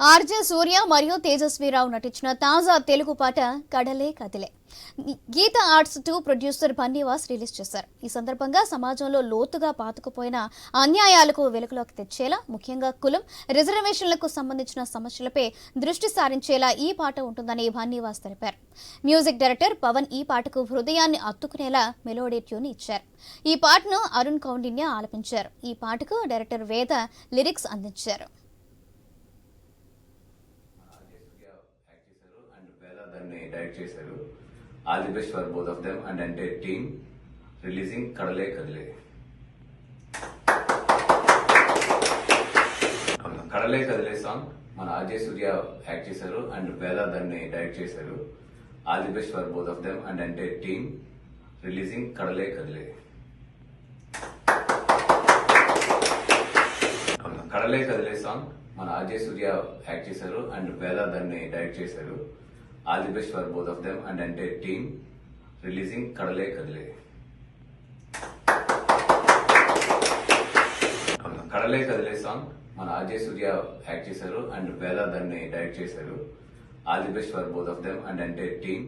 RJ సూర్య మరియు తేజస్వీరావు నటించిన తాజా తెలుగు పాట కడలే కదిలే. Geetha arts two producer Bunny Vas release చేశారు. ఈ సందర్భంగా సమాజంలో లోతుగా పాతుకుపోయిన అన్యాయాలకు వెలుగులోకి తెచ్చేలా ముఖ్యంగా కులం రిజర్వేషన్లకు సంబంధించిన సమస్యలపై దృష్టి సారించేలా ఈ పాట ఉంటుందని బన్నీవాస్ తెలిపారు. మ్యూజిక్ డైరెక్టర్ పవన్ ఈ పాటకు హృదయాన్ని అత్తుకునేలా మెలోడీ ట్యూన్ ఇచ్చారు. ఈ పాటను అరుణ్ కౌండిన్య ఆలపించారు. ఈ పాటకు డైరెక్టర్ వేద లిరిక్స్ అందించారు అజయ్ సూర్య యాక్ట్ చేశారు అండ్ వేద దాన్ని డైరెక్ట్ చేశారు. All the best for both of them and అంటే team releasing Kadale Kadale Kadale Kadale song మన అజయ్ సూర్య యాక్ట్ చేశారు అండ్ వేద దాన్ని డైరెక్ట్ చేశారు. All the best for both of them and అంటే team releasing Kadale Kadale Kadale Kadile song మన Ajay Surya act చేశారు and Veda దాన్ని direct చేశారు. All the best for both of them and అంటే team releasing Kadale Kadile Kadale Kadile song మన Ajay Surya act చేశారు and Veda దాన్ని direct చేశారు. All the best for both of them and అంటే టీమ్